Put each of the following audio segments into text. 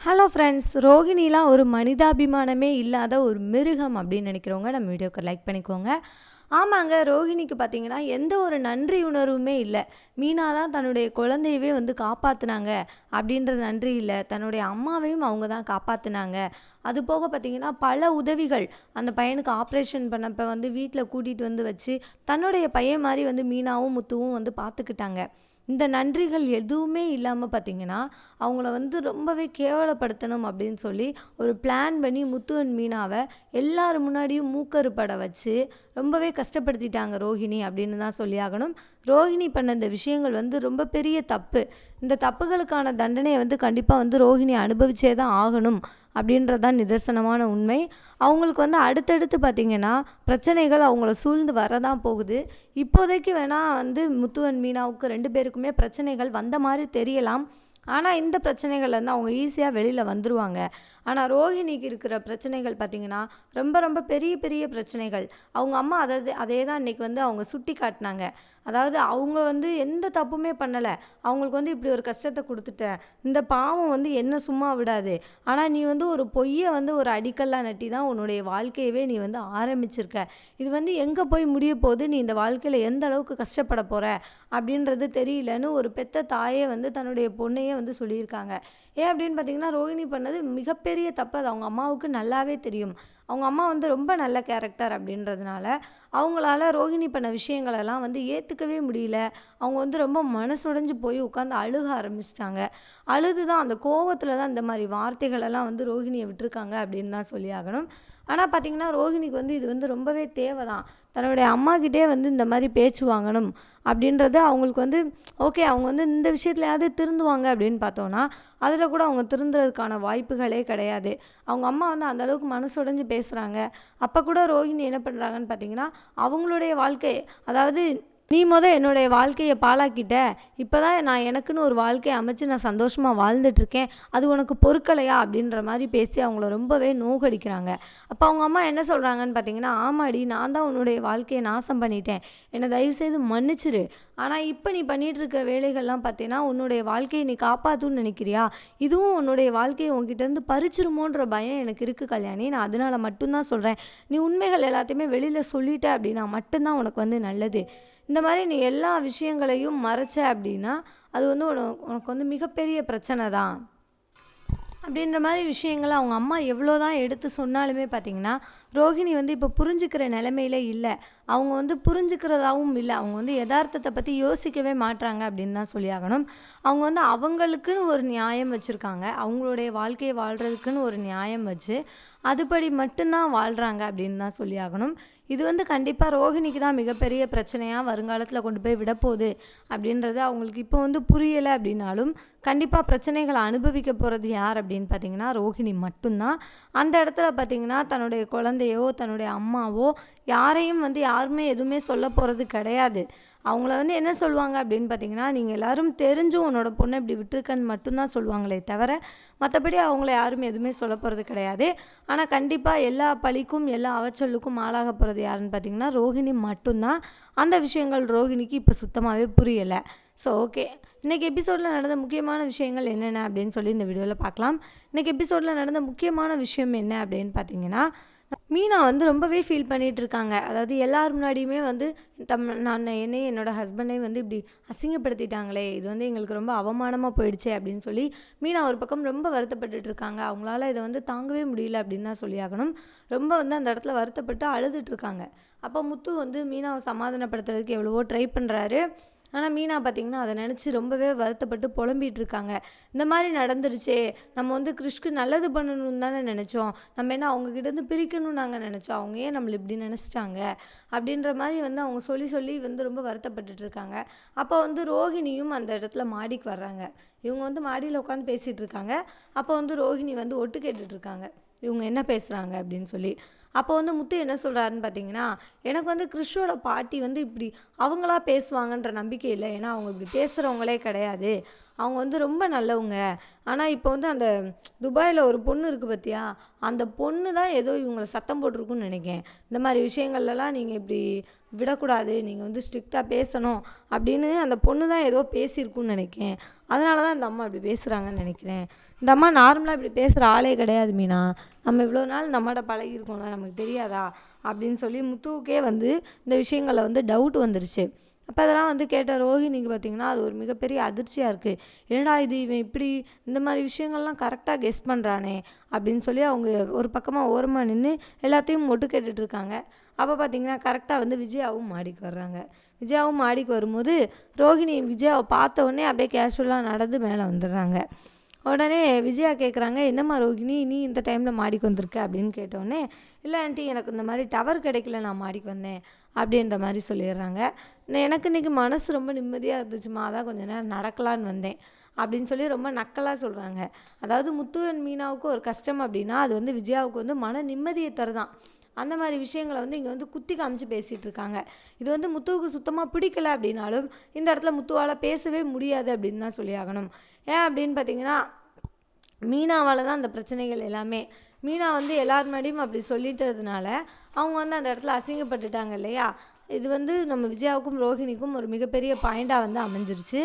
Hello friends ரோகிணிலாம் ஒரு மனிதாபிமானமே இல்லாத ஒரு மிருகம் அப்படின்னு நினைக்கிறவங்க நம்ம வீடியோக்கு லைக் பண்ணிக்கோங்க. ஆமாங்க ரோகிணிக்கு பார்த்தீங்கன்னா எந்த ஒரு நன்றி உணர்வுமே இல்லை. மீனா தான் தன்னுடைய குழந்தையவே வந்து காப்பாற்றினாங்க அப்படின்ற நன்றி இல்லை. தன்னுடைய அம்மாவையும் அவங்க தான் காப்பாற்றினாங்க அது போக பார்த்தீங்கன்னா பல உதவிகள் அந்த பையனுக்கு ஆப்ரேஷன் பண்ணப்போ வந்து வீட்டில் கூட்டிகிட்டு வந்து வச்சு தன்னுடைய பையன் மாதிரி வந்து மீனாவும் முத்துவும் வந்து பார்த்துக்கிட்டாங்க. இந்த நன்றிகள் எதுவுமே இல்லாமல் பார்த்தீங்கன்னா அவங்கள வந்து ரொம்பவே கேவலப்படுத்தணும் அப்படின்னு சொல்லி ஒரு பிளான் பண்ணி முத்து அண்ட் மீனாவை எல்லார் முன்னாடியும் மூக்கறுப்பட வச்சு ரொம்பவே கஷ்டப்படுத்திட்டாங்க ரோஹிணி அப்படின்னு தான் சொல்லியாகணும் ரோஹிணி பண்ண இந்த விஷயங்கள் வந்து ரொம்ப பெரிய தப்பு. இந்த தப்புகளுக்கான தண்டனையை வந்து கண்டிப்பாக வந்து ரோஹிணி அனுபவிச்சே தான் ஆகணும். அப்படின்றது தான் நிதர்சனமான உண்மை. அவங்களுக்கு வந்து அடுத்தடுத்து பார்த்திங்கன்னா பிரச்சனைகள் அவங்கள சூழ்ந்து வரதான் போகுது. இப்போதைக்கு வேணால் வந்து முத்துவன் மீனாவுக்கு ரெண்டு பேருக்குமே பிரச்சனைகள் வந்த மாதிரி தெரியலாம். ஆனால் இந்த பிரச்சனைகள்லேருந்து அவங்க ஈஸியாக வெளியில் வந்துடுவாங்க ஆனால் ரோஹிணிக்கு இருக்கிற பிரச்சனைகள் பார்த்திங்கன்னா ரொம்ப ரொம்ப பெரிய பெரிய பிரச்சனைகள். அவங்க அம்மா அதை அதே தான் இன்றைக்கி வந்து அவங்க சுட்டி காட்டினாங்க. அதாவது அவங்க வந்து எந்த தப்புமே பண்ணலை. அவங்களுக்கு வந்து இப்படி ஒரு கஷ்டத்தை கொடுத்துட்ட இந்த பாவம் வந்து என்ன சும்மா விடாது. ஆனால் நீ வந்து ஒரு பொய்யை வந்து ஒரு அடிக்கல்லாக நட்டி தான் உன்னுடைய வாழ்க்கையவே நீ வந்து ஆரம்பிச்சிருக்க. இது வந்து எங்கே போய் முடிய போது நீ இந்த வாழ்க்கையில் எந்த அளவுக்கு கஷ்டப்பட போகிற அப்படின்றது தெரியலன்னு ஒரு பெத்த தாயே வந்து தன்னுடைய பொண்ணையே வந்து சொல்லியிருக்காங்க. ஏன் அப்படின்னு பார்த்தீங்கன்னா ரோஹிணி பண்ணது மிகப்பெரிய தப்பு அது அவங்க அம்மாவுக்கு நல்லாவே தெரியும். அவங்க அம்மா வந்து ரொம்ப நல்ல கேரக்டர் அப்படின்றதுனால அவங்களால ரோஹிணி பண்ண விஷயங்களெல்லாம் வந்து ஏற்றுக்கவே முடியல. அவங்க வந்து ரொம்ப மனசுடைஞ்சு போய் உட்காந்து அழுக ஆரம்பிச்சிட்டாங்க. அழுது தான் அந்த கோவத்தில் தான் இந்த மாதிரி வார்த்தைகளெல்லாம் வந்து ரோஹிணியை விட்டுருக்காங்க அப்படின்னு தான் சொல்லி ஆகணும். ஆனால் பார்த்திங்கன்னா ரோஹிணிக்கு வந்து இது வந்து ரொம்பவே தேவை தான் தன்னுடைய அம்மாக்கிட்டே வந்து இந்த மாதிரி பேச்சு வாங்கணும் அப்படின்றது அவங்களுக்கு வந்து ஓகே அவங்க வந்து இந்த விஷயத்துலையாவது திருந்துவாங்க அப்படின்னு பார்த்தோன்னா அதில் கூட அவங்க திருந்துறதுக்கான வாய்ப்புகளே கிடையாது. அவங்க அம்மா வந்து அந்தளவுக்கு மனசு உடைஞ்சு பேசுகிறாங்க அப்போ கூட ரோஹிணி என்ன பண்ணுறாங்கன்னு பார்த்தீங்கன்னா அவங்களுடைய வாழ்க்கை அதாவது நீ மொதல் என்னுடைய வாழ்க்கையை பாழாக்கிட்ட. இப்போ தான் நான் எனக்குன்னு ஒரு வாழ்க்கையை அமைச்சு நான் சந்தோஷமாக வாழ்ந்துட்டுருக்கேன். அது உனக்கு பொறுக்கலையா? அப்படின்ற மாதிரி பேசி அவங்கள ரொம்பவே நோகடிக்கிறாங்க. அப்போ அவங்க அம்மா என்ன சொல்கிறாங்கன்னு பார்த்தீங்கன்னா ஆமாடி நான் தான் உன்னுடைய வாழ்க்கையை நாசம் பண்ணிட்டேன். என்னை தயவுசெய்து மன்னிச்சிரு. ஆனால் இப்போ நீ பண்ணிகிட்டு இருக்க வேலைகள்லாம் பார்த்தீங்கன்னா உன்னுடைய வாழ்க்கையை நீ காப்பாற்றுன்னு நினைக்கிறியா? இதுவும் உன்னுடைய வாழ்க்கையை உங்ககிட்டருந்து பறிச்சிருமோன்ற பயம் எனக்கு இருக்குது கல்யாணி. நான் அதனால் மட்டும்தான் சொல்கிறேன் நீ உண்மைகள் எல்லாத்தையுமே வெளியில் சொல்லிட்ட அப்படின்னா மட்டும்தான் உனக்கு வந்து நல்லது. இந்த மாதிரி நீ எல்லா விஷயங்களையும் மறைச்ச அப்படின்னா அது வந்து உனக்கு உனக்கு வந்து மிகப்பெரிய பிரச்சனை தான். அப்படின்ற மாதிரி விஷயங்களை அவங்க அம்மா எவ்வளோ தான் எடுத்து சொன்னாலுமே பார்த்திங்கன்னா ரோஹிணி வந்து இப்போ புரிஞ்சுக்கிற நிலமையில இல்லை. அவங்க வந்து புரிஞ்சுக்கிறதாவும் இல்லை. அவங்க வந்து யதார்த்தத்தை பற்றி யோசிக்கவே மாட்றாங்க அப்படின்னு தான் சொல்லியாகணும் அவங்க வந்து அவங்களுக்குன்னு ஒரு நியாயம் வச்சுருக்காங்க. அவங்களுடைய வாழ்க்கையை வாழ்கிறதுக்குன்னு ஒரு நியாயம் வச்சு அதுபடி மட்டும்தான் வாழ்கிறாங்க அப்படின்னு தான் சொல்லியாகணும் இது வந்து கண்டிப்பாக ரோஹிணிக்கு தான் மிகப்பெரிய பிரச்சனையாக வருங்காலத்தில் கொண்டு போய் விடப்போகுது அப்படின்றது அவங்களுக்கு இப்போ வந்து புரியலை அப்படின்னாலும் கண்டிப்பாக பிரச்சனைகளை அனுபவிக்க போகிறது யார் அப்படின்னு பார்த்தீங்கன்னா ரோஹிணி மட்டும்தான். அந்த இடத்துல பார்த்தீங்கன்னா தன்னுடைய குழந்தை குழந்தையோ தன்னுடைய அம்மாவோ யாரையும் வந்து யாருமே எதுவுமே சொல்ல போகிறது கிடையாது. அவங்கள வந்து என்ன சொல்லுவாங்க அப்படின்னு பார்த்தீங்கன்னா நீங்கள் எல்லோரும் தெரிஞ்சும் உன்னோட பொண்ணை இப்படி விட்டுருக்கன்னு மட்டும்தான் சொல்லுவாங்களே தவிர மற்றபடி அவங்கள யாரும் எதுவுமே சொல்ல போகிறது கிடையாது. ஆனால் கண்டிப்பாக எல்லா பழிக்கும் எல்லா அவச்சொல்லுக்கும் ஆளாக போகிறது யாருன்னு பார்த்தீங்கன்னா ரோஹிணி மட்டும்தான். அந்த விஷயங்கள் ரோஹிணிக்கு இப்போ சுத்தமாகவே புரியலை. ஸோ ஓகே இன்றைக்கி எபிசோடில் நடந்த முக்கியமான விஷயங்கள் என்னென்ன அப்படின்னு சொல்லி இந்த வீடியோவில் பார்க்கலாம் இன்றைக்கி எபிசோடில் நடந்த முக்கியமான விஷயம் என்ன அப்படின்னு பார்த்தீங்கன்னா மீனா வந்து ரொம்பவே ஃபீல் பண்ணிகிட்டு இருக்காங்க அதாவது எல்லார் முன்னாடியுமே வந்து தம் நான் என்னை என்னோடய ஹஸ்பண்டையும் வந்து இப்படி அசிங்கப்படுத்திட்டாங்களே இது வந்து எங்களுக்கு ரொம்ப அவமானமாக போயிடுச்சே அப்படின்னு சொல்லி மீனா ஒரு பக்கம் ரொம்ப வருத்தப்பட்டுட்டு இருக்காங்க அவங்களால இதை வந்து தாங்கவே முடியல அப்படின்னு தான் சொல்லியாகணும். ரொம்ப வந்து அந்த இடத்துல வருத்தப்பட்டு அழுதுட்டு இருக்காங்க அப்போ முத்து வந்து மீனாவை சமாதானப்படுத்துறதுக்கு எவ்வளவோ ட்ரை பண்ணுறாரு ஆனால் மீனா பார்த்திங்கன்னா அதை நினச்சி ரொம்பவே வருத்தப்பட்டு புலம்பிகிட்டு இருக்காங்க இந்த மாதிரி நடந்துருச்சே நம்ம வந்து கிறிஷ்க்கு நல்லது பண்ணணும்னு தானே நினச்சோம். நம்ம என்ன அவங்கக்கிட்டேருந்து பிரிக்கணும்னு நாங்கள் நினச்சோம். அவங்க ஏன் நம்மளை இப்படி நினச்சிட்டாங்க? அப்படின்ற மாதிரி வந்து அவங்க சொல்லி சொல்லி வந்து ரொம்ப வருத்தப்பட்டுட்டு இருக்காங்க. அப்போ வந்து ரோஹிணியும் அந்த இடத்துல மாடிக்கு வர்றாங்க. இவங்க வந்து மாடியில் உட்காந்து பேசிகிட்டு இருக்காங்க. அப்போ வந்து ரோஹிணி வந்து ஒட்டு கேட்டுட்ருக்காங்க இவங்க என்ன பேசுகிறாங்க அப்படின்னு சொல்லி. அப்போ வந்து முத்து என்ன சொல்கிறாருன்னு பார்த்தீங்கன்னா எனக்கு வந்து கிறிஷோட பாட்டி வந்து இப்படி அவங்களா பேசுவாங்கன்ற நம்பிக்கை இல்லை. ஏன்னா அவங்க இப்படி பேசுகிறவங்களே கிடையாது. அவங்க வந்து ரொம்ப நல்லவங்க. ஆனால் இப்போ வந்து அந்த துபாயில் ஒரு பொண்ணு இருக்குது பார்த்தியா அந்த பொண்ணு தான் ஏதோ இவங்களை சத்தம் போட்டிருக்குன்னு நினைக்கேன் இந்த மாதிரி விஷயங்கள்லாம் நீங்கள் இப்படி விடக்கூடாது. நீங்கள் வந்து ஸ்ட்ரிக்டாக பேசணும் அப்படின்னு அந்த பொண்ணு தான் ஏதோ பேசியிருக்குன்னு நினைக்கேன் அதனால தான் அந்த அம்மா இப்படி பேசுகிறாங்கன்னு நினைக்கிறேன். இந்த அம்மா நார்மலாக இப்படி பேசுகிற ஆளே கிடையாது மீனா. நம்ம இவ்வளோ நாள் இந்த அம்மாட்ட பழகிருக்கோம்ல நமக்கு தெரியாதா? அப்படின்னு சொல்லி முத்துவுக்கே வந்து இந்த விஷயங்களில் வந்து டவுட் வந்துருச்சு. அப்போ அதெல்லாம் வந்து கேட்ட ரோஹிணிக்கு பார்த்திங்கன்னா அது ஒரு மிகப்பெரிய அதிர்ச்சியாக இருக்குது என்னடா இது இவன் இப்படி இந்த மாதிரி விஷயங்கள்லாம் கரெக்டாக கெஸ் பண்ணுறானே அப்படின்னு சொல்லி அவங்க ஒரு பக்கமாக ஓரமாக நின்று எல்லாத்தையும் மொட்டு கேட்டுட்ருக்காங்க அப்போ பார்த்தீங்கன்னா கரெக்டாக வந்து விஜயாவும் மாடிக்கு வர்றாங்க. விஜயாவும் மாடிக்கு வரும்போது ரோஹிணி விஜயாவை பார்த்த உடனே அப்படியே கேஷுவலாக நடந்து மேலே வந்துடுறாங்க. உடனே விஜயா கேட்குறாங்க என்னம்மா ரோகிணி நீ இந்த டைமில் மாடிக்கு வந்திருக்க? அப்படின்னு கேட்டோடனே இல்லை ஆண்டி எனக்கு இந்த மாதிரி டவர் கிடைக்கல நான் மாடிக்கு வந்தேன் அப்படின்ற மாதிரி சொல்லிடுறாங்க. எனக்கு இன்றைக்கி மனசு ரொம்ப நிம்மதியாக இருந்துச்சுமா அதான் கொஞ்ச நேரம் நடக்கலான்னு வந்தேன் அப்படின்னு சொல்லி ரொம்ப நக்கலாக சொல்கிறாங்க அதாவது முத்து அண்ட் மீனாவுக்கு ஒரு கஷ்டம் அப்படின்னா அது வந்து விஜயாவுக்கு வந்து மன நிம்மதியை தருதான். அந்த மாதிரி விஷயங்களை வந்து இங்கே வந்து குத்தி காமிச்சு பேசிகிட்டு இருக்காங்க. இது வந்து முத்துவுக்கு சுத்தமாக பிடிக்கல அப்படின்னாலும் இந்த இடத்துல முத்துவால் பேசவே முடியாது அப்படின்னு தான் சொல்லி ஆகணும் ஏன் அப்படின்னு பார்த்தீங்கன்னா மீனாவால் தான் அந்த பிரச்சனைகள் எல்லாமே. மீனா வந்து எல்லார் முன்னாடியும் அப்படி சொல்லிட்டதுனால அவங்க வந்து அந்த இடத்துல அசிங்கப்பட்டுட்டாங்க இல்லையா? இது வந்து நம்ம விஜயாவுக்கும் ரோஹிணிக்கும் ஒரு மிகப்பெரிய பாயிண்டாக வந்து அமைஞ்சிருச்சு.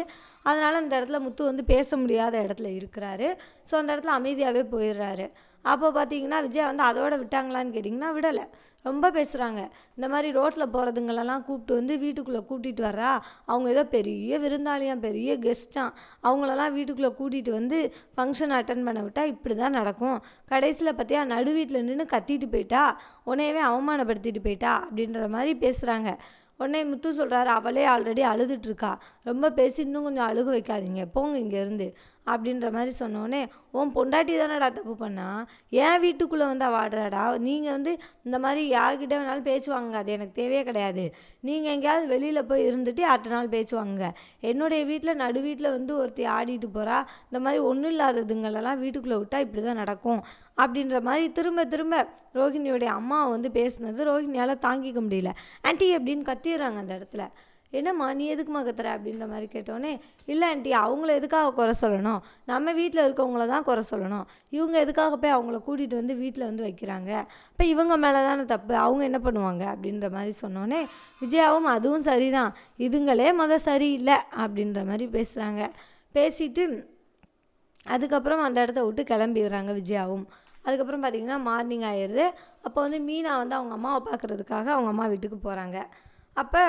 அதனால் அந்த இடத்துல முத்து வந்து பேச முடியாத இடத்துல இருக்கிறாரு. ஸோ அந்த இடத்துல அமைதியாகவே போயிடுறாரு. அப்போ பார்த்தீங்கன்னா விஜயா வந்து அதோட விட்டாங்களான்னு கேட்டிங்கன்னா விடலை. ரொம்ப பேசுகிறாங்க இந்த மாதிரி ரோட்டில் போகிறதுங்களெல்லாம் கூப்பிட்டு வந்து வீட்டுக்குள்ளே கூட்டிகிட்டு வர்றா? அவங்க ஏதோ பெரிய விருந்தாளியாம் பெரிய கெஸ்ட்டாம். அவங்களெல்லாம் வீட்டுக்குள்ளே கூட்டிகிட்டு வந்து ஃபங்க்ஷன் அட்டன் பண்ண விட்டால் இப்படி தான் நடக்கும். கடைசியில் பார்த்தியா நடு வீட்டில் நின்று கத்திட்டு போயிட்டா. உன்னையவே அவமானப்படுத்திட்டு போயிட்டா அப்படின்ற மாதிரி பேசுகிறாங்க உடனே முத்து சொல்கிறாரு அவளே ஆல்ரெடி அழுதுட்ருக்கா ரொம்ப பேசி இன்னும் கொஞ்சம் அழுக வைக்காதீங்க. போங்க இங்கேருந்து. அப்படின்ற மாதிரி சொன்னோடனே உன் பொண்டாட்டி தானடா தப்பு பண்ணா? ஏன் வீட்டுக்குள்ளே வந்து வாடுறாடா நீங்கள் வந்து இந்த மாதிரி யார்கிட்ட வேணாலும் பேச்சு வாங்குங்க. அது எனக்கு தேவையே கிடையாது. நீங்கள் எங்கேயாவது வெளியில் போய் இருந்துட்டு அடுத்த நாள் பேச்சு வாங்க என்னுடைய வீட்டில் நடு வீட்டில் வந்து ஒருத்தி ஆடிட்டு போகிறா இந்த மாதிரி ஒன்றும் இல்லாததுங்களெல்லாம் வீட்டுக்குள்ளே விட்டால் இப்படி தான் நடக்கும். அப்படின்ற மாதிரி திரும்ப திரும்ப ரோஹிணியோடைய அம்மா வந்து பேசுனது ரோஹிணியால் தாங்கிக்க முடியல. ஆன்ட்டி அப்படின்னு கத்திடுறாங்க அந்த இடத்துல. என்னம்மா நீ எதுக்குமா கத்துற? அப்படின்ற மாதிரி கேட்டோன்னே இல்லை ஆண்டி அவங்கள எதுக்காக குறை சொல்லணும்? நம்ம வீட்டில் இருக்கவங்கள தான் குறை சொல்லணும். இவங்க எதுக்காக போய் அவங்கள கூட்டிகிட்டு வந்து வீட்டில் வந்து வைக்கிறாங்க? இப்போ இவங்க மேலே தானே தப்பு. அவங்க என்ன பண்ணுவாங்க? அப்படின்ற மாதிரி சொன்னோன்னே விஜயாவும் அதுவும் சரிதான். இதுங்களே மொதல் சரியில்லை. அப்படின்ற மாதிரி பேசுகிறாங்க பேசிட்டு அதுக்கப்புறம் அந்த இடத்த விட்டு கிளம்பிடுறாங்க விஜயாவும். அதுக்கப்புறம் பார்த்திங்கன்னா மார்னிங் ஆயிடுது அப்போ வந்து மீனா வந்து அவங்க அம்மாவை பார்க்குறதுக்காக அவங்க அம்மா வீட்டுக்கு போகிறாங்க அப்போ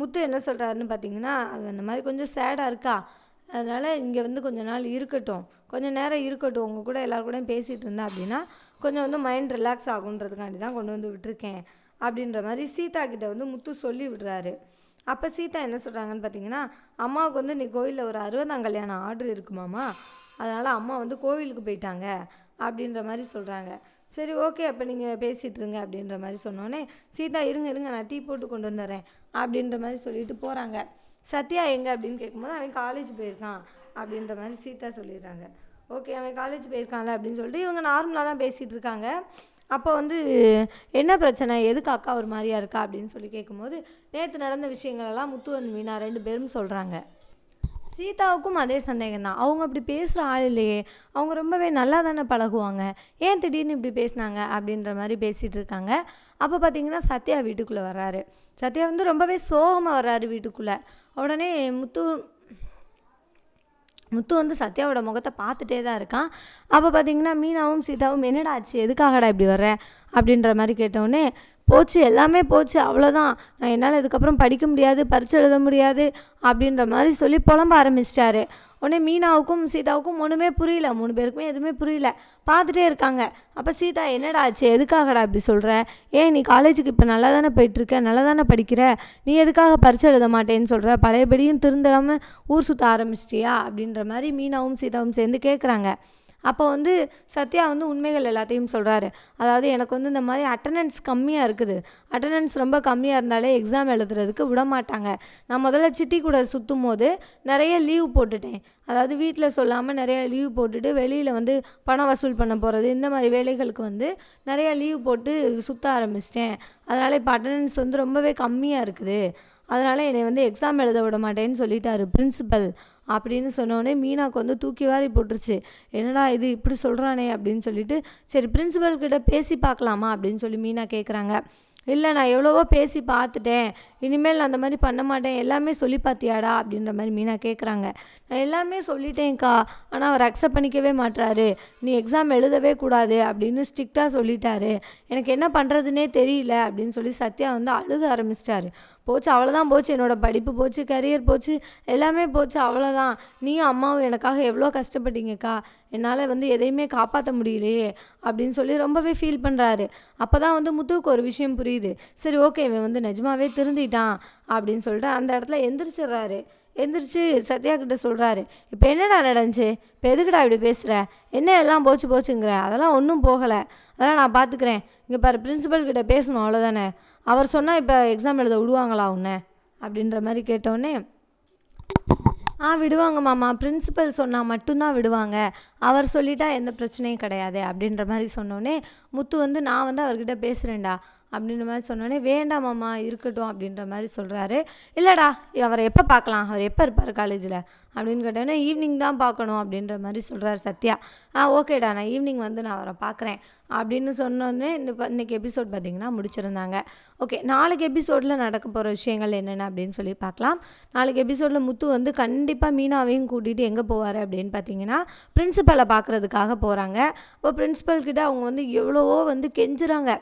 முத்து என்ன சொல்கிறாருன்னு பார்த்தீங்கன்னா அது அந்த மாதிரி கொஞ்சம் சேடாக இருக்கா? அதனால் இங்கே வந்து கொஞ்ச நாள் இருக்கட்டும். கொஞ்சம் நேரம் இருக்கட்டும். உங்கள் கூட எல்லோரும் கூடயும் பேசிகிட்டு இருந்தேன் அப்படின்னா கொஞ்சம் வந்து மைண்ட் ரிலாக்ஸ் ஆகுன்றதுக்காண்டி தான் கொண்டு வந்து விட்டுருக்கேன் அப்படின்ற மாதிரி சீதா கிட்ட வந்து முத்து சொல்லி விடுறாரு. அப்போ சீதா என்ன சொல்கிறாங்கன்னு பார்த்தீங்கன்னா அம்மாவுக்கு வந்து நீ கோயிலில் ஒரு அறுபதாம் கல்யாணம் ஆர்டர் இருக்குமாம்மா அதனால் அம்மா வந்து கோவிலுக்கு போயிட்டாங்க. அப்படின்ற மாதிரி சொல்கிறாங்க சரி ஓகே அப்போ நீங்கள் பேசிகிட்டு இருங்க அப்படின்ற மாதிரி சொன்னோன்னே சீதா இருங்க இருங்க நான் டீ போட்டு கொண்டு வந்துடுறேன் அப்படின்ற மாதிரி சொல்லிட்டு போகிறாங்க சத்யா எங்கே அப்படின்னு கேட்கும்போது அவன் காலேஜ் போயிருக்கான் அப்படின்ற மாதிரி சீதா சொல்லிடுறாங்க. ஓகே அவன் காலேஜ் போயிருக்கான்ல அப்படின்னு சொல்லிட்டு இவங்க நார்மலாக தான் பேசிகிட்டு இருக்காங்க. அப்போ வந்து என்ன பிரச்சனை? எதுக்கு அக்கா ஒரு மாதிரியா இருக்கா அப்படின்னு சொல்லி கேட்கும்போது நேற்று நடந்த விஷயங்களெல்லாம் முத்துவன் மீனா ரெண்டு பேரும் சொல்கிறாங்க சீதாவுக்கும் அதே சந்தேகம் தான் அவங்க அப்படி பேசுகிற ஆள் இல்லையே. அவங்க ரொம்பவே நல்லா தானே பழகுவாங்க. ஏன் திடீர்னு இப்படி பேசினாங்க அப்படின்ற மாதிரி பேசிகிட்டு இருக்காங்க. அப்போ பார்த்தீங்கன்னா சத்யா வீட்டுக்குள்ளே வர்றாரு. சத்யா வந்து ரொம்பவே சோகமாக வர்றாரு வீட்டுக்குள்ளே. உடனே முத்து முத்து வந்து சத்யாவோட முகத்தை பார்த்துட்டே தான் இருக்கான். அப்போ பார்த்தீங்கன்னா மீனாவும் சீதாவும் என்னடா ஆச்சு? எதுக்காகடா இப்படி வர்ற? அப்படின்ற மாதிரி கேட்டோடனே போச்சு எல்லாமே போச்சு அவ்வளோதான் நான் என்னால் இதுக்கப்புறம் படிக்க முடியாது பரிச்சை எழுத முடியாது அப்படின்ற மாதிரி சொல்லி புலம்ப ஆரம்பிச்சிட்டாரு. உடனே மீனாவுக்கும் சீதாவுக்கும் ஒன்றுமே புரியல. மூணு பேருக்குமே எதுவுமே புரியல. பார்த்துட்டே இருக்காங்க. அப்போ சீதா என்னடா ஆச்சு? எதுக்காகடா இப்படி சொல்கிற ஏன் நீ காலேஜுக்கு இப்போ நல்லா தானே போயிட்டுருக்க? நல்லா தானே படிக்கிற? நீ எதுக்காக பரிச்சை எழுத மாட்டேன்னு சொல்கிற பழையபடியும் திருந்தாமல் ஊர் சுற்ற ஆரம்பிச்சிட்டியா? அப்படின்ற மாதிரி மீனாவும் சீதாவும் சேர்ந்து கேட்குறாங்க அப்போ வந்து சத்யா வந்து உண்மைகள் எல்லாத்தையும் சொல்கிறாரு அதாவது எனக்கு வந்து இந்த மாதிரி அட்டண்டன்ஸ் கம்மியாக இருக்குது. அட்டண்டன்ஸ் ரொம்ப கம்மியாக இருந்தாலே எக்ஸாம் எழுதுறதுக்கு விட மாட்டாங்க. நான் முதல்ல சிட்டி கூட சுற்றும் போது நிறைய லீவ் போட்டுட்டேன். அதாவது வீட்டில் சொல்லாமல் நிறைய லீவ் போட்டுட்டு வெளியில் வந்து பணம் வசூல் பண்ண போகிறது இந்த மாதிரி வேலைகளுக்கு வந்து நிறைய லீவ் போட்டு சுற்ற ஆரம்பிச்சிட்டேன். அதனால் இப்போ அட்டண்டன்ஸ் வந்து ரொம்பவே கம்மியாக இருக்குது. அதனால் என்னை வந்து எக்ஸாம் எழுத விட மாட்டேன்னு சொல்லிட்டாரு பிரின்சிபல் அப்படின்னு சொன்னோடனே மீனாக்கு வந்து தூக்கி வாரி போட்டுருச்சு. என்னடா இது? இப்படி சொல்கிறானே அப்படின்னு சொல்லிட்டு சரி பிரின்சிபல் கிட்ட பேசி பார்க்கலாமா? அப்படின்னு சொல்லி மீனா கேட்குறாங்க இல்லை நான் எவ்வளவோ பேசி பார்த்துட்டேன். இனிமேல் நான் அந்த மாதிரி பண்ண மாட்டேன். எல்லாமே சொல்லி பார்த்தியாடா? அப்படின்ற மாதிரி மீனா கேட்குறாங்க நான் எல்லாமே சொல்லிட்டேன்க்கா. ஆனால் அவர் அக்செப்ட் பண்ணிக்கவே மாட்றாரு. நீ எக்ஸாம் எழுதவே கூடாது அப்படின்னு ஸ்ட்ரிக்டாக சொல்லிட்டாரு. எனக்கு என்ன பண்ணுறதுனே தெரியல அப்படின்னு சொல்லி சத்யா வந்து அழுக ஆரம்பிச்சிட்டாரு. போச்சு அவ்வளோதான் போச்சு. என்னோட படிப்பு போச்சு கரியர் போச்சு எல்லாமே போச்சு அவ்வளோதான் நீயும் அம்மாவும் எனக்காக எவ்வளோ கஷ்டப்பட்டீங்கக்கா? என்னால் வந்து எதையுமே காப்பாற்ற முடியலையே அப்படின்னு சொல்லி ரொம்பவே ஃபீல் பண்ணுறாரு அப்போ தான் வந்து முத்துவுக்கு ஒரு விஷயம் புரியுது. சரி ஓகே இவன் வந்து நிஜமாவே திருந்திட்டான் அப்படின்னு சொல்லிட்டு அந்த இடத்துல எந்திரிச்சிடுறாரு. எந்திரிச்சு சத்யா கிட்ட சொல்கிறாரு இப்போ என்னடா நடந்துச்சு? இப்போ எதுக்குடா இப்படி பேசுகிற என்ன எல்லாம் போச்சு போச்சுங்கிற? அதெல்லாம் ஒன்றும் போகலை. அதெல்லாம் நான் பார்த்துக்கிறேன் இங்கே பாரு பிரின்சிபல் கிட்ட பேசணும் அவ்வளோதானே அவர் சொன்னால் இப்போ எக்ஸாம் எழுத விடுவாங்களா உன்னை? அப்படின்ற மாதிரி கேட்டோடனே ஆ விடுவாங்க மாமா. பிரின்சிபல் சொன்னால் மட்டும்தான் விடுவாங்க. அவர் சொல்லிட்டா எந்த பிரச்சனையும் கிடையாது. அப்படின்ற மாதிரி சொன்னோடனே முத்து வந்து நான் வந்து அவர்கிட்ட பேசுகிறேன்டா அப்படின்ற மாதிரி சொன்னோடனே வேண்டாமாம்மா இருக்கட்டும் அப்படின்ற மாதிரி சொல்கிறாரு இல்லைடா அவரை எப்போ பார்க்கலாம்? அவர் எப்போ இருப்பார் காலேஜில் அப்படின்னு கேட்டோன்னே ஈவினிங் தான் பார்க்கணும் அப்படின்ற மாதிரி சொல்கிறார் சத்யா. ஆ ஓகேடா நான் ஈவினிங் வந்து நான் அவரை பார்க்குறேன் அப்படின்னு சொன்னோடனே இந்த இன்றைக்கி எபிசோட் பார்த்தீங்கன்னா முடிச்சிருந்தாங்க. ஓகே நாளைக்கு எபிசோடில் நடக்க போகிற விஷயங்கள் என்னென்ன அப்படின்னு சொல்லி பார்க்கலாம். நாளைக்கு எபிசோடில் முத்து வந்து கண்டிப்பாக மீனாவையும் கூட்டிகிட்டு எங்கே போவார் அப்படின்னு பார்த்தீங்கன்னா பிரின்சிபலை பார்க்குறதுக்காக போகிறாங்க இப்போ பிரின்சிபல் கிட்ட அவங்க வந்து எவ்வளவோ வந்து கெஞ்சுறாங்க.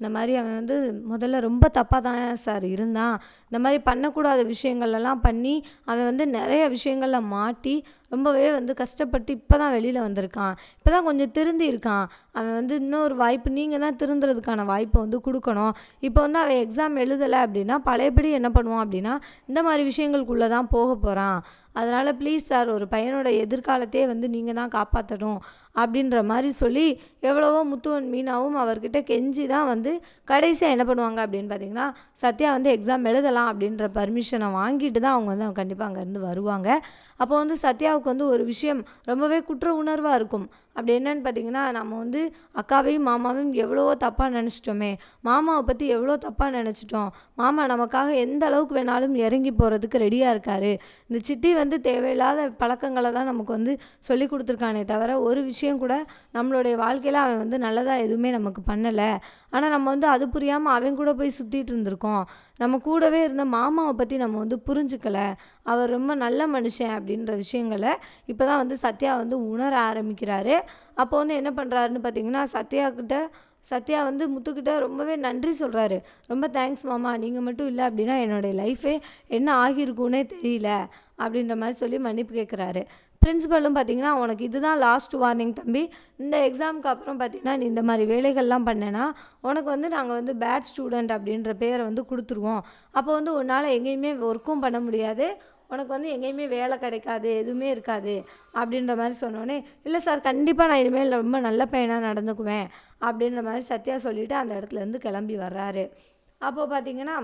இந்த மாதிரி அவன் வந்து முதல்ல ரொம்ப தப்பாக தான் சார் இருந்தான். இந்த மாதிரி பண்ணக்கூடாத விஷயங்கள்லாம் பண்ணி அவன் வந்து நிறைய விஷயங்களில் மாட்டி ரொம்பவே வந்து கஷ்டப்பட்டு இப்போ தான் வெளியில் வந்திருக்கான். இப்போ தான் கொஞ்சம் திருந்தி இருக்கான். அவன் வந்து இன்னொரு வாய்ப்பு நீங்கள் தான் திருந்துறதுக்கான வாய்ப்பை வந்து கொடுக்கணும். இப்போ வந்து அவன் எக்ஸாம் எழுதலை அப்படின்னா பழையபடி என்ன பண்ணுவான் அப்படின்னா இந்த மாதிரி விஷயங்களுக்குள்ளே தான் போக போகிறான் அதனால் ப்ளீஸ் சார் ஒரு பையனோட எதிர்காலத்தையே வந்து நீங்கள் தான் காப்பாற்றணும் அப்படின்ற மாதிரி சொல்லி எவ்வளவோ முத்துவன் மீனாவும் அவர்கிட்ட கெஞ்சி தான் வந்து கடைசியாக என்ன பண்ணுவாங்க அப்படின்னு பார்த்தீங்கன்னா சத்யா வந்து எக்ஸாம் எழுதலாம் அப்படின்ற பர்மிஷனை வாங்கிட்டு தான் அவங்க வந்து அவங்க கண்டிப்பாக அங்கேருந்து வருவாங்க. அப்போ வந்து சத்யாவுக்கு வந்து ஒரு விஷயம் ரொம்பவே குற்ற உணர்வாக இருக்கும். அப்படி என்னன்னு பார்த்தீங்கன்னா நம்ம வந்து அக்காவையும் மாமாவையும் எவ்வளவோ தப்பாக நினச்சிட்டோமே மாமாவை பற்றி எவ்வளோ தப்பாக நினச்சிட்டோம் மாமா நமக்காக எந்த அளவுக்கு வேணாலும் இறங்கி போகிறதுக்கு ரெடியாக இருக்காரு. இந்த சிட்டி வந்து தேவையில்லாத பழக்கங்களை தான் நமக்கு வந்து சொல்லி கொடுத்துருக்கானே தவிர ஒரு விஷயம் விஷயம் கூட நம்மளுடைய வாழ்க்கையில் அவன் வந்து நல்லதாக எதுவுமே நமக்கு பண்ணலை. ஆனால் நம்ம வந்து அது புரியாமல் அவன் கூட போய் சுற்றிட்டு இருந்திருக்கோம். நம்ம கூடவே இருந்த மாமாவை பற்றி நம்ம வந்து புரிஞ்சுக்கலை. அவர் ரொம்ப நல்ல மனுஷன் அப்படின்ற விஷயங்களை இப்போ தான் வந்து சத்யா வந்து உணர ஆரம்பிக்கிறாரு. அப்போ வந்து என்ன பண்ணுறாருன்னு பார்த்தீங்கன்னா சத்யா கிட்ட சத்யா வந்து முத்துக்கிட்ட ரொம்பவே நன்றி சொல்கிறாரு ரொம்ப தேங்க்ஸ் மாமா நீங்கள் மட்டும் இல்லை அப்படின்னா என்னுடைய லைஃபே என்ன ஆகியிருக்குன்னே தெரியல அப்படின்ற மாதிரி சொல்லி மன்னிப்பு கேட்குறாரு பிரின்ஸிபலும் பார்த்தீங்கன்னா உனக்கு இதுதான் லாஸ்ட் வார்னிங் தம்பி. இந்த எக்ஸாமுக்கு அப்புறம் பார்த்தீங்கன்னா நீ இந்த மாதிரி வேலைகள்லாம் பண்ணேன்னா உனக்கு வந்து நாங்கள் வந்து பேட் ஸ்டூடெண்ட் அப்படின்ற பேரை வந்து கொடுத்துருவோம். அப்போ வந்து உன்னால் எங்கேயுமே ஒர்க்கும் பண்ண முடியாது. உனக்கு வந்து எங்கேயுமே வேலை கிடைக்காது எதுவுமே இருக்காது அப்படின்ற மாதிரி சொன்னோடனே இல்லை சார் கண்டிப்பாக நான் இனிமேல் ரொம்ப நல்ல பையனாக நடந்துக்குவேன் அப்படின்ற மாதிரி சத்யா சொல்லிவிட்டு அந்த இடத்துலேருந்து கிளம்பி வர்றாரு. அப்போது பார்த்திங்கன்னா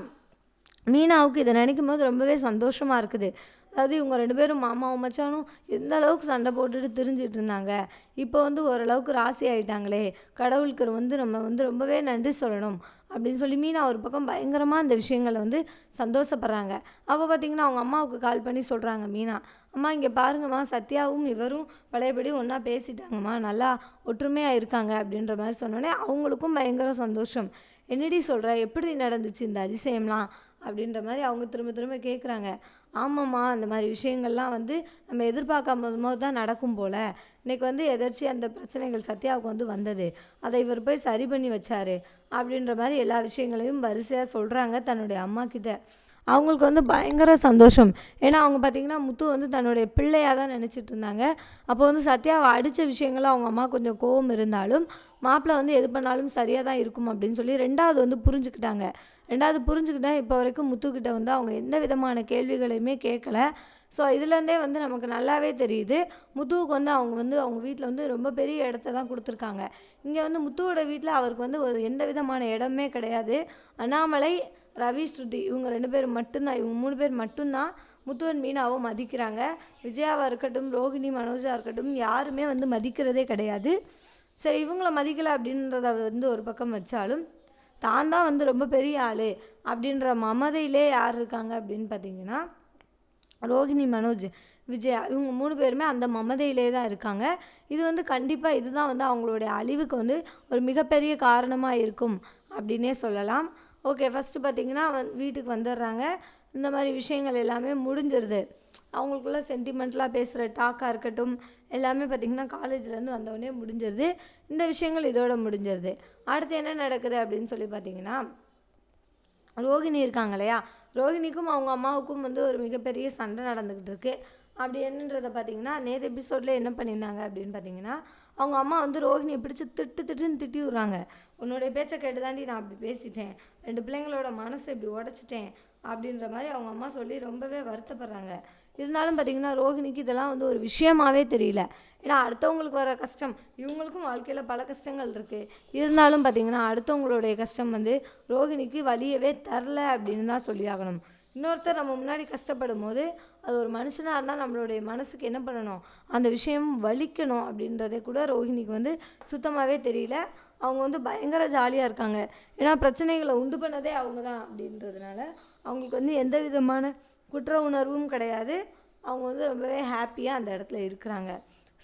மீனாவுக்கு இதை நினைக்கும் போது ரொம்பவே சந்தோஷமாக இருக்குது. அதாவது இவங்க ரெண்டு பேரும் மாமாவும் மச்சானும் எந்த அளவுக்கு சண்டை போட்டுட்டு திரிஞ்சிட்டு இருந்தாங்க? இப்போ வந்து ஓரளவுக்கு ராசி ஆயிட்டாங்களே. கடவுளுக்கு வந்து நம்ம வந்து ரொம்பவே நன்றி சொல்லணும். அப்படின்னு சொல்லி மீனா ஒரு பக்கம் பயங்கரமாக அந்த விஷயங்களை வந்து சந்தோஷப்படுறாங்க. அப்போ பார்த்தீங்கன்னா அவங்க அம்மாவுக்கு கால் பண்ணி சொல்கிறாங்க மீனா. அம்மா இங்கே பாருங்கம்மா சத்யாவும் இவரும் பழையபடி ஒன்றா பேசிட்டாங்கம்மா. நல்லா ஒற்றுமையாக இருக்காங்க. அப்படின்ற மாதிரி சொன்னோடனே அவங்களுக்கும் பயங்கர சந்தோஷம். என்னடி சொல்கிற எப்படி நடந்துச்சு இந்த அதிசயம்லாம்? அப்படின்ற மாதிரி அவங்க திரும்ப திரும்ப கேட்குறாங்க ஆமாம்மா அந்த மாதிரி விஷயங்கள்லாம் வந்து நம்ம எதிர்பார்க்காம போது தான் நடக்கும் போல். இன்னைக்கு வந்து எதர்ச்சி அந்த பிரச்சனைகள் சத்யாவுக்கு வந்து வந்தது. அதை இவர் போய் சரி பண்ணி வச்சார். அப்படின்ற மாதிரி எல்லா விஷயங்களையும் வரிசையாக சொல்கிறாங்க தன்னுடைய அம்மா கிட்ட. அவங்களுக்கு வந்து பயங்கர சந்தோஷம். ஏன்னா அவங்க பார்த்திங்கன்னா முத்து வந்து தன்னுடைய பிள்ளையாக தான் நினச்சிட்டு இருந்தாங்க அப்போ வந்து சத்யாவை அடித்த விஷயங்கள் அவங்க அம்மா கொஞ்சம் கோவம் இருந்தாலும் மாப்பிள்ளை வந்து எது பண்ணாலும் சரியாக தான் இருக்கும் அப்படின்னு சொல்லி ரெண்டாவது வந்து புரிஞ்சுக்கிட்டாங்க. ரெண்டாவது புரிஞ்சுக்கிட்டா இப்போ வரைக்கும் முத்துக்கிட்ட வந்து அவங்க எந்த விதமான கேள்விகளையுமே கேட்கல ஸோ இதுலேருந்தே வந்து நமக்கு நல்லாவே தெரியுது. முத்துவுக்கு வந்து அவங்க வந்து அவங்க வீட்டில் வந்து ரொம்ப பெரிய இடத்த தான் கொடுத்துருக்காங்க. இங்கே வந்து முத்துவோட வீட்டில் அவருக்கு வந்து ஒரு எந்த விதமான இடமே கிடையாது. அண்ணாமலை ரவி ஸ்ருதி இவங்க ரெண்டு பேர் மட்டும்தான் இவங்க மூணு பேர் மட்டும்தான் முத்துவன் மீனாவும் மதிக்கிறாங்க. விஜயாவாக இருக்கட்டும் ரோகிணி மனோஜா இருக்கட்டும் யாருமே வந்து மதிக்கிறதே கிடையாது. சரி இவங்கள மதிக்கலை அப்படின்றத வந்து ஒரு பக்கம் வச்சாலும் தான் தான் வந்து ரொம்ப பெரிய ஆள் அப்படின்ற மமதையிலே யார் இருக்காங்க அப்படின்னு பார்த்தீங்கன்னா ரோகிணி மனோஜ் விஜயா இவங்க மூணு பேருமே அந்த மமதையிலே தான் இருக்காங்க. இது வந்து கண்டிப்பாக இதுதான் வந்து அவங்களுடைய அழிவுக்கு வந்து ஒரு மிகப்பெரிய காரணமாக இருக்கும் அப்படின்னே சொல்லலாம். ஓகே ஃபஸ்ட்டு பார்த்தீங்கன்னா வந் வீட்டுக்கு வந்துடுறாங்க இந்த மாதிரி விஷயங்கள் எல்லாமே முடிஞ்சிருது. அவங்களுக்குள்ள சென்டிமெண்ட்லாம் பேசுகிற டாக்காக இருக்கட்டும் எல்லாமே பார்த்திங்கன்னா காலேஜ்லேருந்து வந்தவுடனே முடிஞ்சிருது. இந்த விஷயங்கள் இதோட முடிஞ்சிருது. அடுத்து என்ன நடக்குது அப்படின்னு சொல்லி பார்த்தீங்கன்னா ரோகிணி இருக்காங்க இல்லையா? ரோகிணிக்கும் அவங்க அம்மாவுக்கும் வந்து ஒரு மிகப்பெரிய சண்டை நடந்துக்கிட்டு இருக்குது அப்படி என்னன்றதை பார்த்தீங்கன்னா நேற்று எபிசோடில் என்ன பண்ணியிருந்தாங்க அப்படின்னு பார்த்தீங்கன்னா அவங்க அம்மா வந்து ரோகிணியை பிடிச்சி திட்டு திட்டுன்னு திட்டி விட்றாங்க. உன்னுடைய பேச்சை கேட்டு தாண்டி நான் அப்படி பேசிட்டேன். ரெண்டு பிள்ளைங்களோட மனசை இப்படி உடச்சிட்டேன் அப்படின்ற மாதிரி அவங்க அம்மா சொல்லி ரொம்பவே வருத்தப்படுறாங்க. இருந்தாலும் பார்த்தீங்கன்னா ரோகிணிக்கு இதெல்லாம் வந்து ஒரு விஷயமாவே தெரியல. ஏன்னா அடுத்தவங்களுக்கு வர கஷ்டம் இவங்களுக்கும் வாழ்க்கையில் பல கஷ்டங்கள் இருக்குது இருந்தாலும் பார்த்தீங்கன்னா அடுத்தவங்களுடைய கஷ்டம் வந்து ரோஹிணிக்கு வழியவே தரல அப்படின்னு தான் சொல்லி ஆகணும் இன்னொருத்தர் நம்ம முன்னாடி கஷ்டப்படும் போது அது ஒரு மனுஷனாக இருந்தால் நம்மளுடைய மனசுக்கு என்ன பண்ணணும்? அந்த விஷயம் வலிக்கணும் அப்படின்றதே கூட ரோஹிணிக்கு வந்து சுத்தமாகவே தெரியல. அவங்க வந்து பயங்கர ஜாலியாக இருக்காங்க. ஏன்னா பிரச்சனைகளை உண்டு பண்ணதே அவங்க தான் அப்படின்றதுனால அவங்களுக்கு வந்து எந்த விதமான குற்ற உணர்வும் கிடையாது. அவங்க வந்து ரொம்பவே ஹாப்பியாக அந்த இடத்துல இருக்கிறாங்க.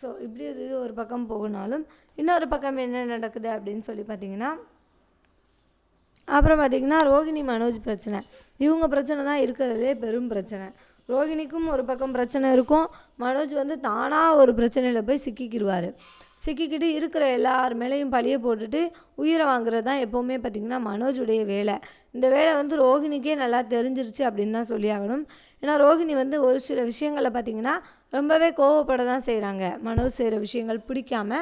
ஸோ இப்படி இது ஒரு பக்கம் போகனாலும் இன்னொரு பக்கம் என்ன நடக்குது அப்படின்னு சொல்லி பார்த்தீங்கன்னா அப்புறம் பார்த்திங்கன்னா ரோகிணி மனோஜ் பிரச்சனை. இவங்க பிரச்சனை தான் இருக்கிறதுலே பெரும் பிரச்சனை. ரோகிணிக்கும் ஒரு பக்கம் பிரச்சனை இருக்கும். மனோஜ் வந்து தானாக ஒரு பிரச்சனையில் போய் சிக்கிக்கிடுவார் சிக்கிக்கிட்டு இருக்கிற எல்லார் மேலேயும் பழிய போட்டுட்டு உயிரை வாங்குறது தான் எப்போவுமே பார்த்திங்கன்னா மனோஜுடைய வேலை. இந்த வேலை வந்து ரோகிணிக்கே நல்லா தெரிஞ்சிருச்சு அப்படின்னு தான் சொல்லி ஆகணும். ஏன்னா ரோகிணி வந்து ஒரு சில விஷயங்களை பார்த்திங்கன்னா ரொம்பவே கோவப்பட தான் செய்கிறாங்க மனோஜ் செய்கிற விஷயங்கள் பிடிக்காம.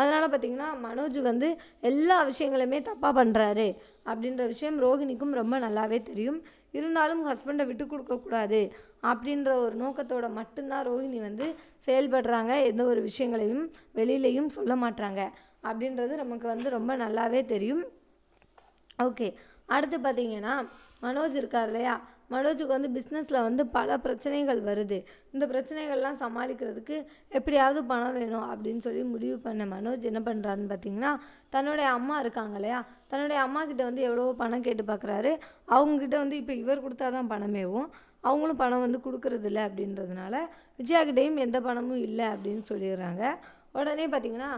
அதனால் பார்த்திங்கன்னா மனோஜ் வந்து எல்லா விஷயங்களுமே தப்பாக பண்ணுறாரு அப்படின்ற விஷயம் ரோஹிணிக்கும் ரொம்ப நல்லாவே தெரியும். இருந்தாலும் ஹஸ்பண்டை விட்டு கொடுக்கக்கூடாது அப்படின்ற ஒரு நோக்கத்தோட மட்டும்தான் ரோஹிணி வந்து செயல்படுறாங்க. எந்த ஒரு விஷயங்களையும் வெளியிலையும் சொல்ல மாட்டாங்க அப்படின்றது நமக்கு வந்து ரொம்ப நல்லாவே தெரியும். ஓகே அடுத்து பார்த்தீங்கன்னா மனோஜ் இருக்கார் இல்லையா? மனோஜுக்கு வந்து பிஸ்னஸில் வந்து பல பிரச்சனைகள் வருது. இந்த பிரச்சனைகள்லாம் சமாளிக்கிறதுக்கு எப்படியாவது பணம் வேணும் அப்படின்னு சொல்லி முடிவு பண்ண மனோஜ் என்ன பண்ணுறான்னு பார்த்தீங்கன்னா தன்னுடைய அம்மா இருக்காங்க இல்லையா? தன்னுடைய அம்மா கிட்ட வந்து எவ்வளவோ பணம் கேட்டு பார்க்குறாரு அவங்கக்கிட்ட வந்து இப்போ இவர் கொடுத்தா தான் பணமேவும் அவங்களும் பணம் வந்து கொடுக்கறதில்ல அப்படின்றதுனால விஜயாக்கிட்டேயும் எந்த பணமும் இல்லை அப்படின்னு சொல்லிடுறாங்க. உடனே பார்த்தீங்கன்னா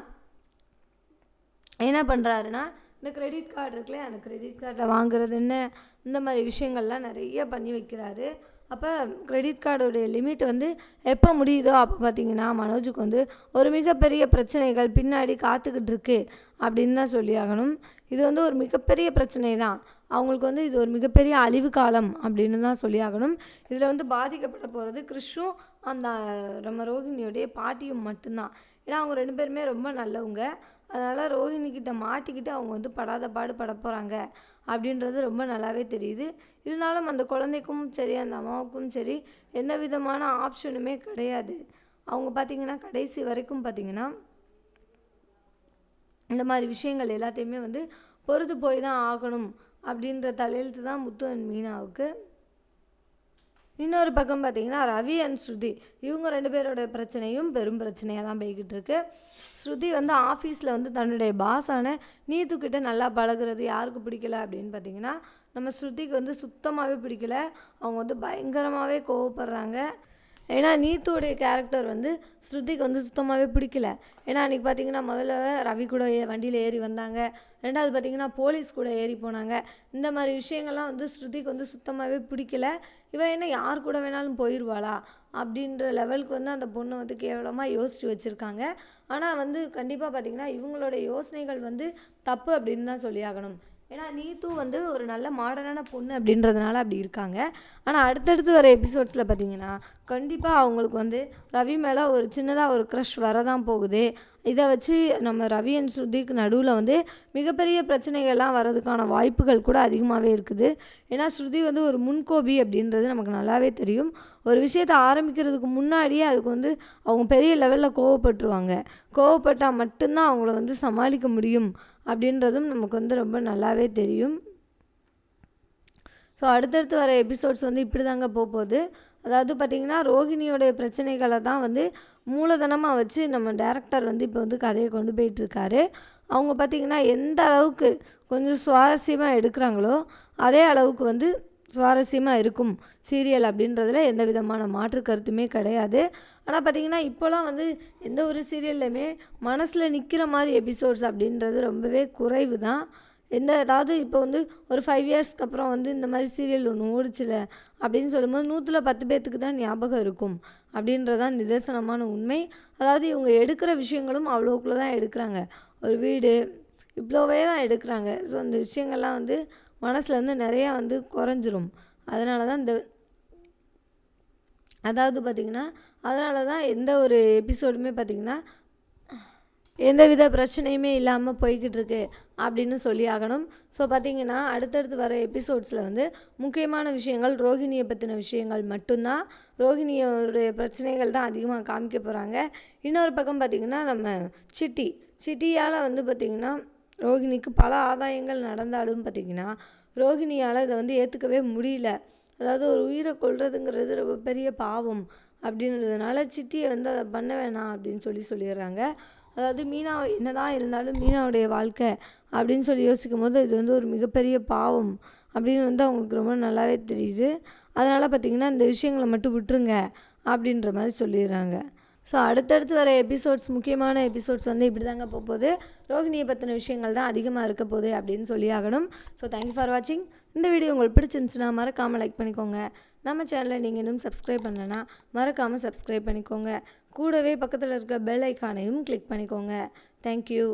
என்ன பண்ணுறாருன்னா இந்த கிரெடிட் கார்டு இருக்குல்ல அந்த கிரெடிட் கார்டில் வாங்குறது என்ன இந்த மாதிரி விஷயங்கள்லாம் நிறைய பண்ணி வைக்கிறாரு. அப்போ கிரெடிட் கார்டோடைய லிமிட் வந்து எப்போ முடியுதோ அப்போ பார்த்தீங்கன்னா மனோஜுக்கு வந்து ஒரு மிகப்பெரிய பிரச்சனைகள் பின்னாடி காத்துக்கிட்டு இருக்கு அப்படின்னு தான் சொல்லி ஆகணும். இது வந்து ஒரு மிகப்பெரிய பிரச்சனை தான். அவங்களுக்கு வந்து இது ஒரு மிகப்பெரிய அழிவு காலம் அப்படின்னு தான் சொல்லி ஆகணும். இதில் வந்து பாதிக்கப்பட போகிறது கிறிஷும் அந்த நம்ம ரோஹிணியோடைய பாட்டியும் மட்டும்தான். ஏன்னா அவங்க ரெண்டு பேருமே ரொம்ப நல்லவங்க. அதனால் ரோஹிணிக்கிட்ட மாட்டிக்கிட்டு அவங்க வந்து படாத பாடு பட போகிறாங்க அப்படின்றது ரொம்ப நல்லாவே தெரியுது. இருந்தாலும் அந்த குழந்தைக்கும் சரி அந்த அம்மாவுக்கும் சரி எந்த விதமான ஆப்ஷனுமே கிடையாது. அவங்க பார்த்திங்கன்னா கடைசி வரைக்கும் பார்த்திங்கன்னா இந்த மாதிரி விஷயங்கள் எல்லாத்தையுமே வந்து பொறுத்து போய் தான் ஆகணும் அப்படின்ற தலையெழுத்து தான் முத்து அண்ட் மீனாவுக்கு. இன்னொரு பக்கம் பார்த்திங்கன்னா ரவி அண்ட் ஸ்ருதி. இவங்க ரெண்டு பேரோட பிரச்சனையும் பெரும் பிரச்சனையாக தான் போய்கிட்டு இருக்கு. ஸ்ருதி வந்து ஆஃபீஸில் வந்து தன்னுடைய பாஸான நீத்துக்கிட்ட நல்லா பழகுறது யாருக்கு பிடிக்கல அப்படின்னு பார்த்தீங்கன்னா நம்ம ஸ்ருதிக்கு வந்து சுத்தமாகவே பிடிக்கல. அவங்க வந்து பயங்கரமாகவே கோவப்படுறாங்க. ஏன்னா நீத்துடைய கேரக்டர் வந்து ஸ்ருதிக்கு வந்து சுத்தமாகவே பிடிக்கல. ஏன்னா அன்றைக்கி பார்த்தீங்கன்னா முதல்ல ரவி கூட ஏ வண்டியில் ஏறி வந்தாங்க. ரெண்டாவது பார்த்தீங்கன்னா போலீஸ் கூட ஏறி போனாங்க. இந்த மாதிரி விஷயங்கள்லாம் வந்து ஸ்ருதிக்கு வந்து சுத்தமாகவே பிடிக்கல. இவன் என்ன யார் கூட வேணாலும் போயிடுவாளா அப்படின்ற லெவலுக்கு வந்து அந்த பொண்ணை வந்து கேவலமாக யோசித்து வச்சுருக்காங்க. ஆனால் வந்து கண்டிப்பாக பார்த்தீங்கன்னா இவங்களோட யோசனைகள் வந்து தப்பு அப்படின்னு தான் சொல்லியாகணும் ஏன்னா நீத்து வந்து ஒரு நல்ல மாடர்னான பொண்ணு அப்படின்றதுனால அப்படி இருக்காங்க. ஆனால் அடுத்தடுத்து வர எபிசோட்ஸில் பார்த்தீங்கன்னா கண்டிப்பாக அவங்களுக்கு வந்து ரவி மேலே ஒரு சின்னதாக ஒரு க்ரஷ் வரதான் போகுது. இதை வச்சு நம்ம ரவி அண்ட் ஸ்ருதிக்கு நடுவில் வந்து மிகப்பெரிய பிரச்சனைகள்லாம் வர்றதுக்கான வாய்ப்புகள் கூட அதிகமாகவே இருக்குது. ஏன்னா ஸ்ருதி வந்து ஒரு முன்கோபி அப்படின்றது நமக்கு நல்லாவே தெரியும். ஒரு விஷயத்தை ஆரம்பிக்கிறதுக்கு முன்னாடியே அதுக்கு வந்து அவங்க பெரிய லெவலில் கோவப்பட்டுருவாங்க. கோவப்பட்டால் மட்டும்தான் அவங்கள வந்து சமாளிக்க முடியும். அப்படின்றதும் நமக்கு வந்து ரொம்ப நல்லாவே தெரியும். ஸோ அடுத்தடுத்து வர எபிசோட்ஸ் வந்து இப்படி தாங்க போக போகுது அதாவது பார்த்திங்கன்னா ரோஹிணியோடைய பிரச்சனைகளை தான் வந்து மூலதனமாக வச்சு நம்ம டேரக்டர் வந்து இப்போ வந்து கதையை கொண்டு போயிட்டுருக்காரு. அவங்க பார்த்திங்கன்னா எந்த அளவுக்கு கொஞ்சம் சுவாரஸ்யமாக எடுக்கிறாங்களோ அதே அளவுக்கு வந்து சுவாரஸ்யமாக இருக்கும் சீரியல் அப்படின்றதுல எந்த விதமான மாற்று கருத்துமே கிடையாது. ஆனால் பார்த்திங்கன்னா இப்போலாம் வந்து எந்த ஒரு சீரியல்லையுமே மனசில் நிற்கிற மாதிரி எபிசோட்ஸ் அப்படின்றது ரொம்பவே குறைவு தான் எந்த அதாவது இப்போ வந்து ஒரு ஃபைவ் இயர்ஸ்க்கு அப்புறம் வந்து இந்த மாதிரி சீரியல் ஒன்று ஓடிச்சில அப்படின்னு சொல்லும்போது நூற்றில் பத்து பேர்த்துக்கு தான் ஞாபகம் இருக்கும் அப்படின்றதான் நிதர்சனமான உண்மை. அதாவது இவங்க எடுக்கிற விஷயங்களும் அவ்வளோக்குள்ளே தான் எடுக்கிறாங்க. ஒரு வீடு இவ்வளோவே தான் எடுக்கிறாங்க. ஸோ அந்த விஷயங்கள்லாம் வந்து மனசுலேருந்து நிறையா வந்து குறைஞ்சிரும். அதனால தான் இந்த அதாவது பார்த்திங்கன்னா அதனால தான் எந்த ஒரு எபிசோடுமே பார்த்திங்கன்னா எந்தவித பிரச்சனையுமே இல்லாமல் போய்கிட்டு இருக்கு அப்படின்னு சொல்லி ஆகணும். ஸோ பார்த்தீங்கன்னா அடுத்தடுத்து வர எபிசோட்ஸில் வந்து முக்கியமான விஷயங்கள் ரோஹிணியை பற்றின விஷயங்கள் மட்டும்தான். ரோஹிணியோடைய பிரச்சனைகள் தான் அதிகமாக காமிக்க போகிறாங்க இன்னொரு பக்கம் பார்த்திங்கன்னா நம்ம சிட்டி. சிட்டியால் வந்து பார்த்திங்கன்னா ரோகிணிக்கு பல ஆதாயங்கள் நடந்தாலும் பார்த்திங்கன்னா ரோகிணியால் இதை வந்து ஏற்றுக்கவே முடியல. அதாவது ஒரு உயிரை கொல்றதுங்கிறது ரொம்ப பெரிய பாவம் அப்படின்றதுனால சிட்டியை வந்து அதை பண்ண வேணாம் அப்படின்னு சொல்லி சொல்லிடுறாங்க. அதாவது மீனா என்னதான் இருந்தாலும் மீனாவுடைய வாழ்க்கை அப்படின்னு சொல்லி யோசிக்கும் போது இது வந்து ஒரு மிகப்பெரிய பாவம் அப்படின்னு வந்து அவங்களுக்கு ரொம்ப நல்லாவே தெரியுது. அதனால் பார்த்திங்கன்னா இந்த விஷயங்களை மட்டும் விட்டுருங்க அப்படின்ற மாதிரி சொல்லிடுறாங்க. ஸோ அடுத்தடுத்து வர எபிசோட்ஸ் முக்கியமான எபிசோட்ஸ் வந்து இப்படி தாங்க போக போகுது. ரோகிணியை பற்றின விஷயங்கள் தான் அதிகமாக இருக்க போகுது அப்படின்னு சொல்லி ஆகணும். ஸோ தேங்க்யூ ஃபார் வாட்சிங் இந்த வீடியோ உங்களுக்கு பிடிச்சிருந்துச்சுன்னா மறக்காமல் லைக் பண்ணிக்கோங்க. நம்ம சேனலை நீங்கள் இன்னும் சப்ஸ்கிரைப் பண்ணலன்னா மறக்காமல் சப்ஸ்கிரைப் பண்ணிக்கோங்க. கூடவே பக்கத்தில் இருக்க பெல் ஐக்கானையும் கிளிக் பண்ணிக்கோங்க. தேங்க்யூ